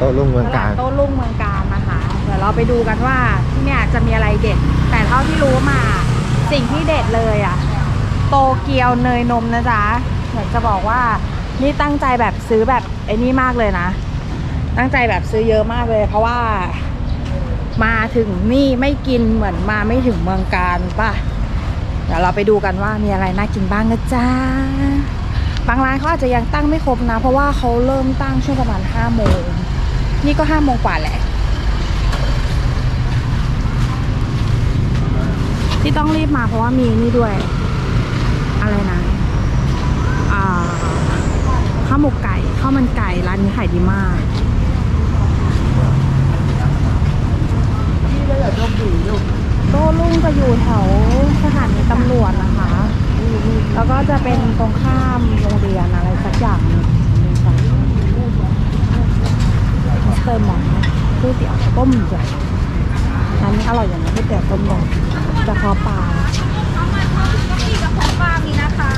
โต้รุ่งเมืองกาลาดโต้รุ่งเมืองการนะคะเดี๋ยวเราไปดูกันว่าที่เนี่ยจะมีอะไรเด็ด แต่เท่าที่รู้มาสิ่งที่เด็ดเลยอะโตเกียวเนยนมนะจ๊ะอยากจะบอกว่านี่ตั้งใจแบบซื้อแบบไอ้นี่มากเลยนะ ตั้งใจแบบซื้อเยอะมากเลย เพราะว่ามาถึงนี่ไม่กินเหมือนมาไม่ถึงเมืองการป่ะเดี๋ยวเราไปดูกันว่ามีอะไรน่ากินบ้างนะจ๊ะบางร้านเขาอาจจะยังตั้งไม่ครบนะ เพราะว่าเขาเริ่มตั้งช่วงประมาณ5โมง นี่ก็5โมงกว่าแหละ ที่ต้องรีบมาเพราะว่ามีนี่ด้วย อะไรนะข้าวหมกไก่ข้าวมันไก่ร้านนี้ขายดีมากที่เรียกโต้รุ่งจะอยู่แถวสถานีตำรวจนะคะ แล้วก็จะเป็นตรงข้ามโรงเรียนอะไรสักอย่างนึง เตอร์หมอนก๋วยเตี๋ยวต้มยำร้านนี้อร่อยอย่างนี้ก๋วยเตี๋ยวต้มยำจะพอปลาที่กระเพาะปลามีนะคะ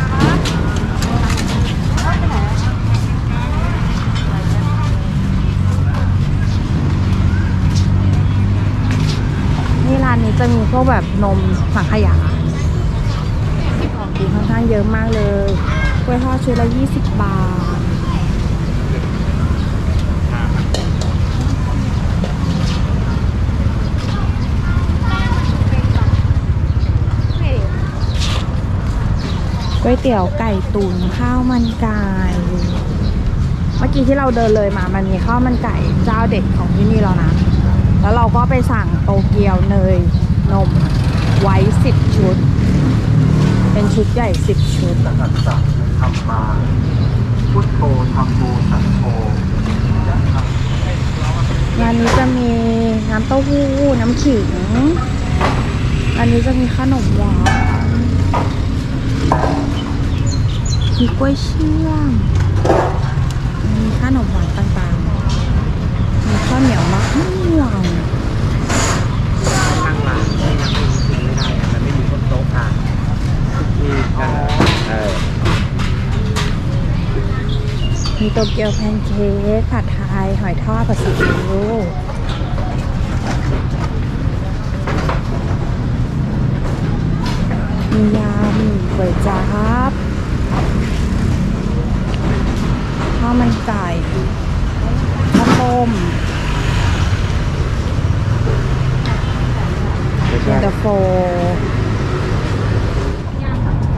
นี่ร้านนี้จะมีพวกแบบนมสังขยาของกินค่อนข้างเยอะมากเลยกล้วยทอดชุดละ 20 บาท ก๋ วยเตี๋ยวไก่ตุ๋นข้าวมันไก่เมื่อกี้ที่เราเดินเลยมามันมีข้าวมันไก่เจ้าเด็ดของที่นี่แล้วนะ แล้วเราก็ไปสั่งโตเกียวเนยนมไว้สิบชุด เป็นชุดใหญ่สิบชุดสัจจะธรรมาพุทโธธรรมโมสังโฆงานนี้จะมีน้ำเต้าหู้น้ำขิง อันนี้จะมีขนมหวาน มีกล้วยเชื่อม มีขนมหวานต่างๆ มีข้าวเหนียวมะม่วงทางร้านยังไม่มีกินไม่ได้อะมันไม่มีคนโต๊ะทานมีกันเออมีโตเกียวแพนเค้กผัดไทยหอยทอดผัดซีอิ๊วมียำก๋วยจั๊บข้าวมันไก่ข้าวต้ม ไม่ เย็ ใช่ นตาโฟ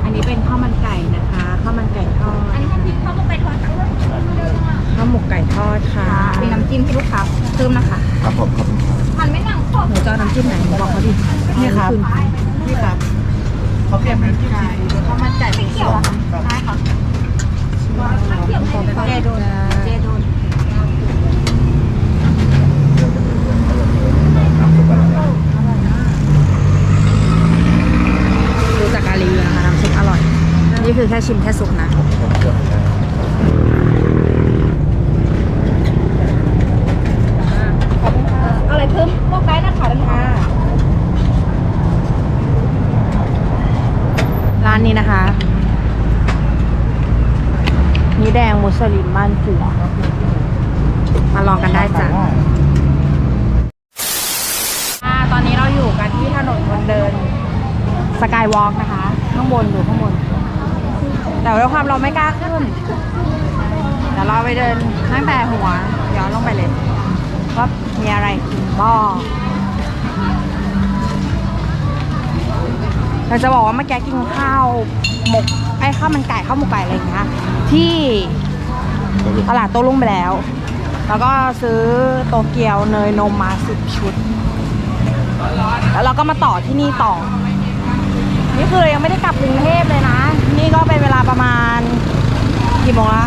อันนี้เป็นข้าวมันไก่นะคะ ข้าวมันไก่ทอด อันนี้น้ำพริกข้าวหมกไก่ทอดค่ะ ข้าวหมกไก่ ทอดค่ะมีน้ำจิ้มที่ลูกค้าเพิ่มนะคะครับผมขอบคุณครับมันไม่หนังขอบหนูจะเอาน้ำจิ้มไหนหนูบอกเขาดินี่ครับณนี่ครับเขาเปลี่ยนเป็นที่จีนข้าวมันไก่ไม่เกี่ยวอะค่ะได้ค่ะไม่เกี่ยวเจโดนเจโดนดูจากการรีวิวนะคะน้ำซุปอร่อย นี่คือแค่ชิมแค่ซุปนะ เอาอะไรเพิ่มพวกได้นะคะด้านข้าง ร้า นี้นะคะนี่แดงมุสลิมบ้านผัวมาลองกันได้จ้ะตอนนี้เราอยู่กันที่ถนนคนเดินสกายวอล์กนะคะ ข้างบนดูข้างบน แต่ด้วยความเราไม่กล้าขึ้นเดี๋ยวเราไปเดินตั้งแต่หัวย้อนลงไปเลยว่ามีอะไรกินบ้าง เราจะบอกว่าเมื่อกี้กินข้าวหมกไอ้ข้าวมันไก่ข้าวหมกไก่อะไรอย่างเงี้ยที่ตลาดโต้รุ่งไปแล้ว แล้วก็ซื้อโตเกียวเนยนมมาสิบชุด แล้วเราก็มาต่อที่นี่ต่อ นี่คือเรายังไม่ได้กลับกรุงเทพเลยนะ นี่ก็เป็นเวลาประมาณกี่โมงละ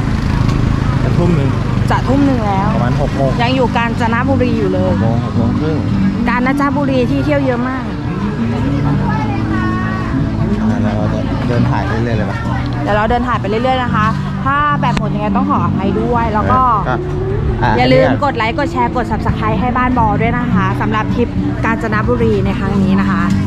จะทุ่มหนึ่งจะทุ่มหนึ่งแล้ว ประมาณหกโมงยังอยู่กาญจนบุรีอยู่เลหยกโมงหกโมงครึ่งกาญจนบุรีที่เที่ยวเยอะมากอ่า เราจะเดินถ่ายเรื่อยๆเลยปะเดี๋ยวเราเดินถ่ายไปเรื่อยๆนะคะ ถ้าแบบหมดยังไงต้องขออภัยด้วย แล้วก็ะอย่าลืมนนี้กดไลค์ กดแชร์ กด subscribe ให้บ้านบอด้วยนะคะสำหรับทริปกาญจนบุรีในครั้งนี้นะคะไอติมไม่อ้วนค่ะ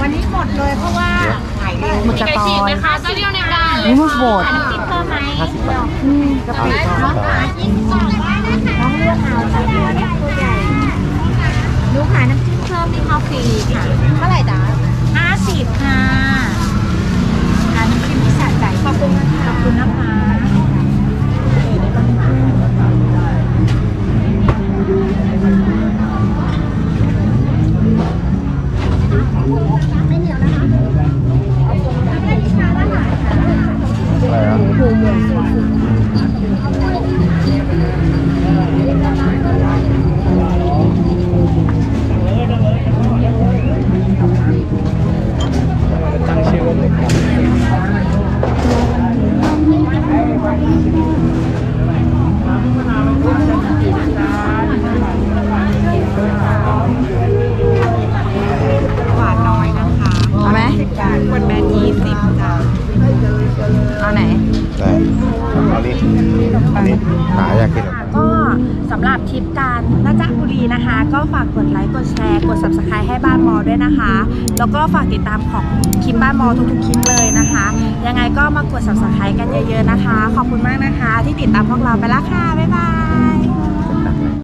วันนี้หมดเลยเพราะว่าหมดกระไก่ตอฉีกไหมนคะก็เรียวในดานเลยนี่มันโหด น้ำจิ้มเพิ่มไหมห้าสิบบาท อืมกะปิเนาะ อ นะคะ ก็ฝากกดไลค์กดแชร์ กด subscribe ให้บ้านมอด้วยนะคะ แล้วก็ฝากติดตามของคลิปบ้านมอทุกๆคลิปเลยนะคะ ยังไงก็มากด subscribe กันเยอะๆนะคะ ขอบคุณมากนะคะ ที่ติดตามพวกเราไปละค่ะบ๊ายบาย